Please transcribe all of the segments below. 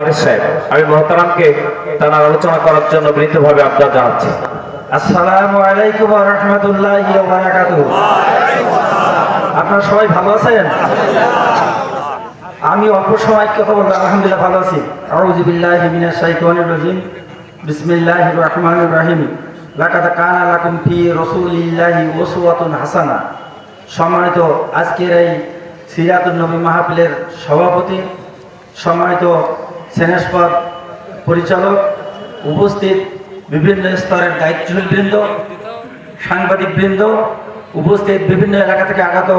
সাহেব আমি মহতারামকে তার আলোচনা করার জন্য বিনীতভাবে আবদার জানাচ্ছি। আপনারা সবাই ভালো আছেন? আমি অল্প সময় কথা বলব আলহামদুলিল্লাহ ভালো আছি। রহিম। হাসানা। সম্মানিত আজকের এই সিরাতুন নবী মাহফিলের সভাপতি, সম্মানিত সেনেসপদ পরিচালক উপস্থিত বিভিন্ন স্তরের দায়িত্বশীলবৃন্দ, সাংবাদিকবৃন্দ, উপস্থিত বিভিন্ন এলাকা থেকে আগত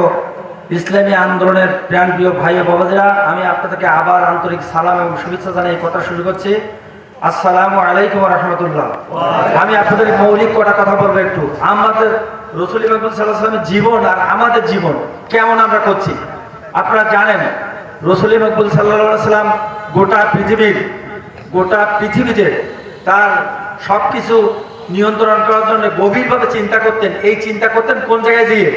ইসলামী আন্দোলনের প্রাণপ্রিয় ভাই ও বাবাজিরা, আমি আপনাদেরকে আবার আন্তরিক সালাম এবং শুভেচ্ছা জানিয়ে কথা শুরু করছি। আসসালামু আলাইকুম রহমতুল্লাহ। আমি আপনাদের মৌলিক কটা কথা বলব একটু। আমাদের রসুল ইমাকুল সাল্লাহ সাল্লামের জীবন আর আমাদের জীবন কেমন আমরা করছি? আপনারা জানেন, রসুল মকবুল সাল্লাহ সাল্লাম গোটা পৃথিবীর, গোটা পৃথিবীতে তার সব কিছু নিয়ন্ত্রণ করার জন্য গভীরভাবে চিন্তা করতেন। এই চিন্তা করতেন কোন জায়গায় দিয়ে?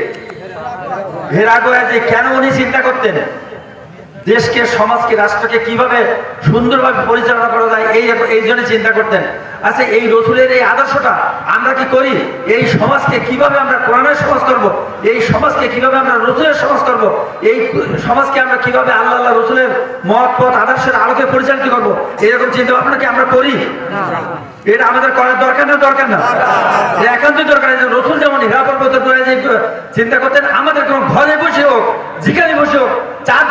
হেরাগোয়া যে কেন উনি চিন্তা করতেন? দেশকে, সমাজকে, রাষ্ট্রকে কীভাবে সুন্দরভাবে পরিচালনা করা যায়, এই এই জন্য চিন্তা করতেন। আচ্ছা এই রসুলের এই আদর্শটা আমরা কি করি? এই সমাজকে কীভাবে আমরা কোরআনের সমাজ করব? এই সমাজকে কীভাবে আমরা রসুলের সমাজ করব? এই সমাজকে আমরা কীভাবে আল্লাহ আল্লাহ রসুলের মত, পথ, আদর্শের আলোকে পরিচালিত করব? এরকম চিন্তা ভাবনা কি আমরা করি? এটা আমাদের করার দরকার না দরকার না? একান্তই দরকার রসুল যেমন হীরা পর্বত যে চিন্তা করতেন, আমাদের কোনো ঘরে বসে হোক, যেখানে বসে হোক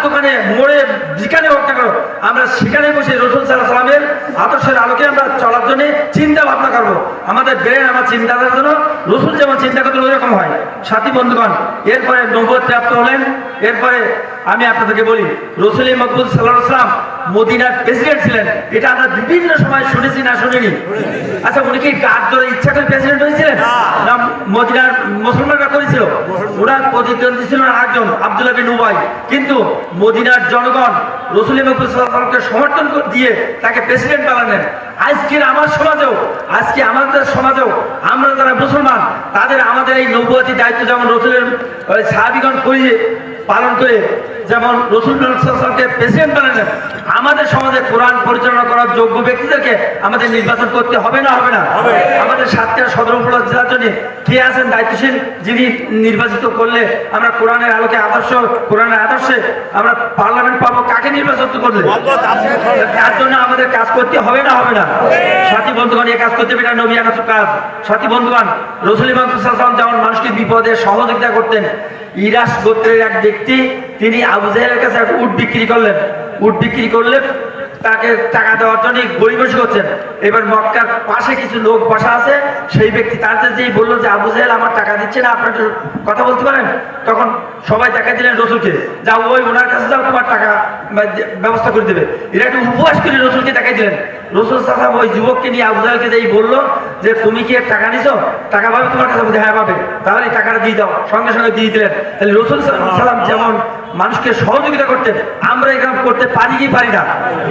দোকানে মোড়ে যেখানে হোক কেন, আমরা সেখানে বসে রসুল সাল্লাহ সাল্লামের আদর্শের আলোকে আমরা চলার জন্য চিন্তা ভাবনা করব। আমাদের ব্রেন আমার চিন্তাধারার জন্য রসুল যেমন চিন্তা করতে ওই রকম হয়। সাথী বন্ধুগণ, এরপরে নব্বই প্রাপ্ত হলেন। এরপরে আমি আপনাদেরকে বলি রসুল মকবুল সাল্লাহ সাল্লাম মদিনার প্রেসিডেন্ট ছিলেন। এটা আমরা বিভিন্ন সময় শুনেছি না শুনিনি। আচ্ছা উনি কি কাজ ধরে ইচ্ছা করে প্রেসিডেন্ট হয়েছিলেন? না। মদিনার মুসলমানরা করেছিল? ওনার প্রতিদ্বন্দ্বী ছিল আরেকজন আব্দুল্লাহ বিন উবাই। কিন্তু মদিনার জনগণ রসুল মকবুলকে সমর্থন করে দিয়ে তাকে প্রেসিডেন্ট বানালেন। আজকের আমার সমাজেও আজকে আমাদের সমাজেও আমরা যারা মুসলমান তাদের আমাদের এই নৌবতী দায়িত্ব যেমন রসুলের সাহাবিগণ করিয়ে পালন করে যেমন রসুলকে প্রেসিডেন্ট বানালেন আমাদের সমাজে কোরআন পরিচালনা করার যোগ্য ব্যক্তিদেরকে আমাদের নির্বাচন করতে হবে না হবে না? আমাদের সাতক্ষীরা সদর উপজেলা জেলার জন্য কে আছেন দায়িত্বশীল? যিনি নির্বাচিত করলে আমরা কোরআনের আলোকে আদর্শ কোরআনের আদর্শে আমরা পার্লামেন্ট পাবো কাকে নির্বাচন করলে? তার জন্য আমাদের কাজ করতে হবে না হবে না? সাথী বন্ধুগণ এই কাজ করতে হবে এটা নবী আকাশ কাজ। সাথী বন্ধুগণ রসুল ইমাম যেমন মানুষকে বিপদে সহযোগিতা করতেন ইরাস গোত্রের এক ব্যক্তি তিনি আবু জাহেলের কাছে উট বিক্রি করলেন। উট বিক্রি করলে তাকে টাকা দেওয়ার জন্য গরিবসী করছেন। এবার মক্কার পাশে কিছু লোক বসা আছে, সেই ব্যক্তি তার যেই বলল যে, আবু জাহেল আমার টাকা দিচ্ছে না, আপনার কথা বলতে পারেন? তখন সবাই টাকা দিলেন রসুলকে, যাও ওই ওনার কাছে যাও, তোমার টাকা ব্যবস্থা করে দেবে। এরা একটু উপবাস করে রসুলকে টাকা দিলেন। রসুল সাহেব ওই যুবককে নিয়ে আবু জাহেলকে যেই বলল যে, তুমি কি টাকা নিছো? টাকা পাবে তোমার কাছে? হ্যাঁ পাবে। তাহলে টাকাটা দিয়ে দাও, সঙ্গে সঙ্গে দিয়ে দিলেন। তাহলে রসুল সালাম যেমন মানুষকে সহযোগিতা করতেন, আমরা এরকম করতে পারি কি পারি না?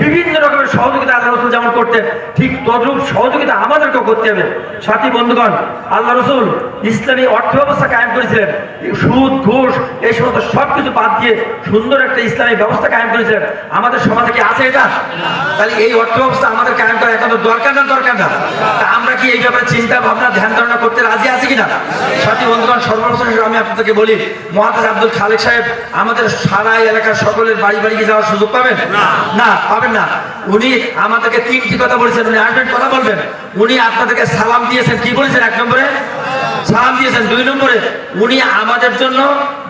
বিভিন্ন রকমের সহযোগিতা আল্লাহ রসুল যেমন করতেন ঠিক তদ্রুপ সহযোগিতা আমাদেরকেও করতে হবে। সাথী বন্ধুগণ আল্লাহ রসুল ইসলামী অর্থ ব্যবস্থা কায়েম করেছিলেন। সুদ ঘুষ এই সমস্ত সব কিছু বাদ দিয়ে সুন্দর একটা ইসলামী ব্যবস্থা কায়েম করেছিলেন। আমাদের সমাজে কি আছে এটা? তাহলে এই অর্থ ব্যবস্থা আমাদের কায়েম করা এখন দরকার না দরকার না। তা আমরা কি এই ব্যাপারে চিন্তা ভাবনা ধ্যান ধারণা করতে রাজি আছি কিনা? সাথী বন্ধুগণ সর্বপ্রথম আমি আপনাদেরকে বলি মহাতাজ আব্দুল খালেক সাহেব আমাদের সারা এলাকার সকলের বাড়ি বাড়ি গিয়ে যাওয়ার সুযোগ পাবেন? না পাবেন না। উনি আমাদেরকে তিনটি কথা বলেছেন। উনি আসবেন কথা বলবেন। উনি আপনাদেরকে সালাম দিয়েছেন। কি বলেছেন এক নম্বরে? সালাম দিয়েছেন। দুই নম্বরে, উনি আমাদের জন্য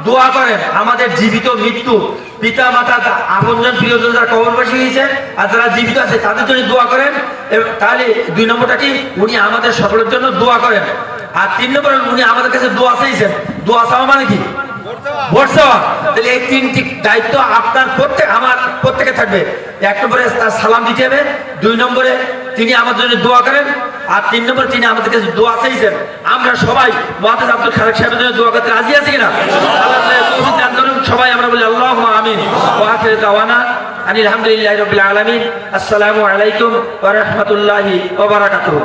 দোয়া করেন। আমাদের জীবিত মৃত্যু। পিতা মাতা আপনজন প্রিয়জন যারা কবরবাসী হয়েছে আর যারা জীবিত আছে, তাদের জন্য দোয়া করেন। তাহলে দুই নম্বরটা কি? উনি আমাদের সকলের জন্য দোয়া করেন। আর তিন নম্বরে, উনি আমাদের কাছে দোয়া চাইছেন। দোয়া চাওয়া মানে কি? তাহলে এই তিনটি দায়িত্ব আপনার প্রত্যেক, আমার প্রত্যেকে থাকবে। এক নম্বরে তার সালাম দিতে হবে, দুই নম্বরে তিনি আমাদের জন্য দোয়া করেন, আর তিন নম্বরে তিনি আমাদের কাছে দোয়া চাইছেন। আমরা সবাই মহাতাজ আব্দুল খালেক সাহেবের জন্য দোয়া করতে রাজি আছি কিনা। সবাই আমরা বলি আল্লাহ আমিন। ওয়া আখির দাওয়ানা আনিল হামদুলিল্লাহি রাব্বিল আলামিন। আসসালামু আলাইকুম ওয়া রাহমাতুল্লাহি ওয়া বারাকাতুহু।